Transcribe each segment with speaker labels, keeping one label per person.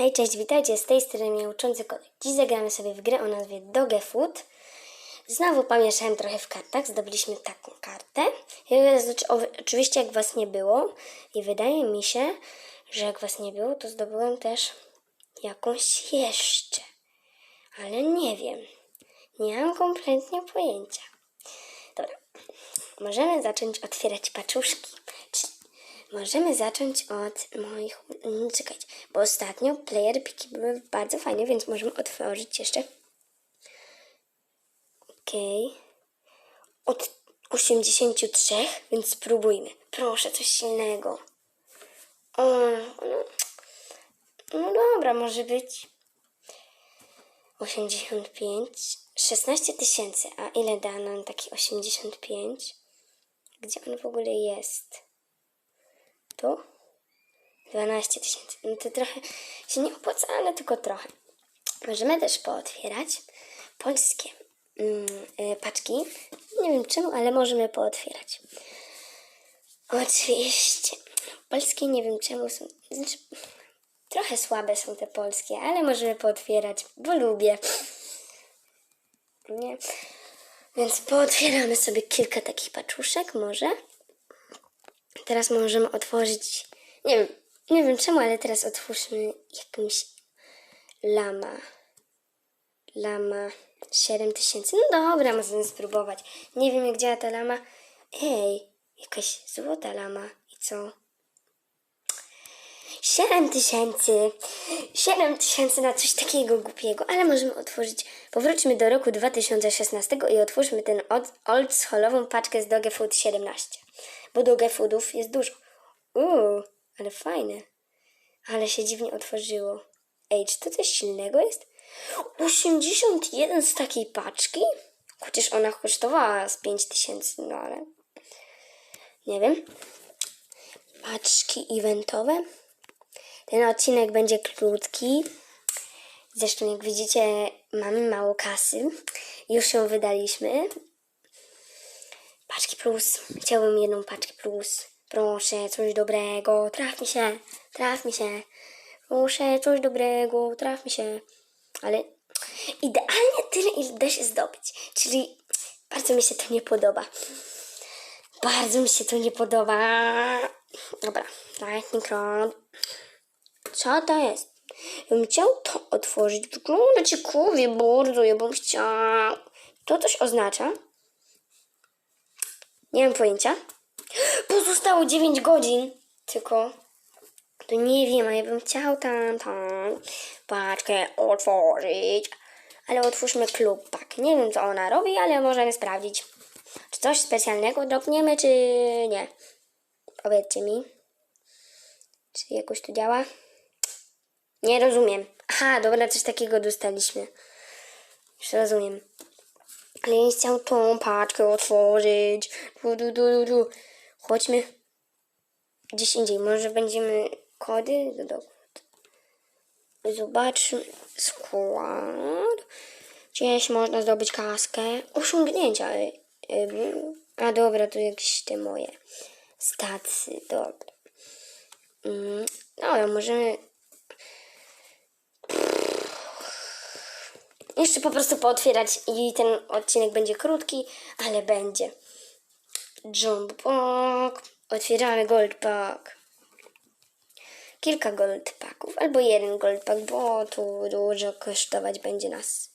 Speaker 1: Hej, cześć, witajcie, z tej strony mnie uczący kodek. Dziś zagramy sobie w grę o nazwie Dogefood. Znowu pomieszałem trochę w kartach, zdobyliśmy taką kartę. Oczywiście jak was nie było i wydaje mi się, że jak was nie było, to zdobyłem też jakąś jeszcze. Ale nie wiem. Nie mam kompletnie pojęcia. Dobra, możemy zacząć otwierać paczuszki. Możemy zacząć od moich. mm, Czekajcie, bo ostatnio player piki były bardzo fajne, więc możemy otworzyć jeszcze. Okej. Od 83, więc spróbujmy. Proszę, coś silnego. O, no, no dobra, może być. 85, 16 tysięcy. A ile da nam taki 85? Gdzie on w ogóle jest? Tu? 12 tysięcy. No to trochę się nie opłaca, ale tylko trochę. Możemy też pootwierać polskie mm, y, paczki. Nie wiem czemu, ale możemy pootwierać. Oczywiście. Polskie nie wiem czemu są. Znaczy, trochę słabe są te polskie, ale możemy pootwierać, bo lubię. Nie? Więc pootwieramy sobie kilka takich paczuszek, może. Teraz możemy otworzyć. Nie wiem, nie wiem czemu, ale teraz otwórzmy jakąś lama. Lama 7000. No dobra, możemy spróbować. Nie wiem jak działa ta lama. Ej, jakaś złota lama. I co? 7 tysięcy. 7 tysięcy na coś takiego głupiego, ale możemy otworzyć. Powróćmy do roku 2016 i otwórzmy ten old scholową paczkę z Doge Food 17. Bo Doge Foodów jest dużo. Uuu, ale fajne. Ale się dziwnie otworzyło. Ej, czy to coś silnego jest? 81 z takiej paczki? Chociaż ona kosztowała z 5 tysięcy, no ale... Nie wiem. Paczki eventowe. Ten odcinek będzie krótki. Zresztą, jak widzicie, mamy mało kasy. Już ją wydaliśmy. Paczki plus. Chciałbym jedną paczkę plus. Proszę, coś dobrego. Traf mi się. Traf mi się. Proszę, coś dobrego. Traf mi się. Ale idealnie tyle, ile da się zdobyć. Czyli bardzo mi się to nie podoba. Bardzo mi się to nie podoba. Dobra, lightning rod. Co to jest? Ja bym chciał to otworzyć. Wygląda ciekawie bardzo, ja bym chciał. To coś oznacza? Nie mam pojęcia. Pozostało 9 godzin. Tylko to nie wiem, a ja bym chciał tam, tam paczkę otworzyć. Ale otwórzmy klub pak. Nie wiem, co ona robi, ale możemy sprawdzić. Czy coś specjalnego dropniemy, czy nie? Powiedzcie mi. Czy jakoś to działa? Nie rozumiem. Aha, dobra, coś takiego dostaliśmy. Już rozumiem. Ja chciał tą paczkę otworzyć. Du, du, du, du, du. Chodźmy gdzieś indziej. Może będziemy kody? No dobra. Zobaczmy skład. Gdzieś można zdobyć kaskę. Osiągnięcia. Y, y, A dobra, to jakieś te moje stacje. Dobra. Dobra, możemy jeszcze po prostu pootwierać i ten odcinek będzie krótki, ale będzie. Jump pack. Otwieramy gold pack. Kilka gold packów, albo jeden gold pack, bo tu dużo kosztować będzie nas.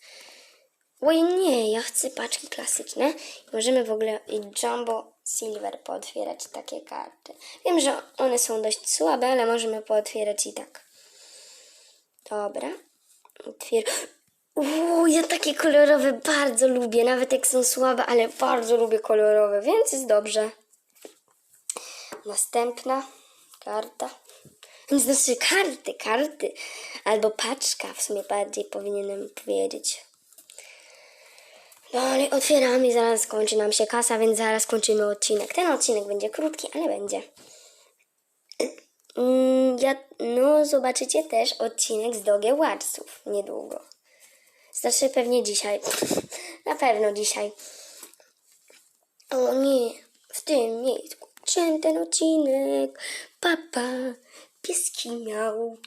Speaker 1: Oj nie, ja chcę paczki klasyczne. Możemy w ogóle i Jumbo Silver pootwierać takie karty. Wiem, że one są dość słabe, ale możemy pootwierać i tak. Dobra. Otwier... Uuu, ja takie kolorowe bardzo lubię, nawet jak są słabe, ale bardzo lubię kolorowe, więc jest dobrze. Następna karta. Znaczy karty, karty. Albo paczka, w sumie bardziej powinienem powiedzieć. Dalej otwieramy i zaraz skończy nam się kasa, więc zaraz kończymy odcinek. Ten odcinek będzie krótki, ale będzie. Mm, Ja, no, zobaczycie też odcinek z Dogie Warsów niedługo. Znaczy pewnie dzisiaj. Na pewno dzisiaj. O nie, w tym miejscu. Czym ten odcinek? Papa, pieski miał.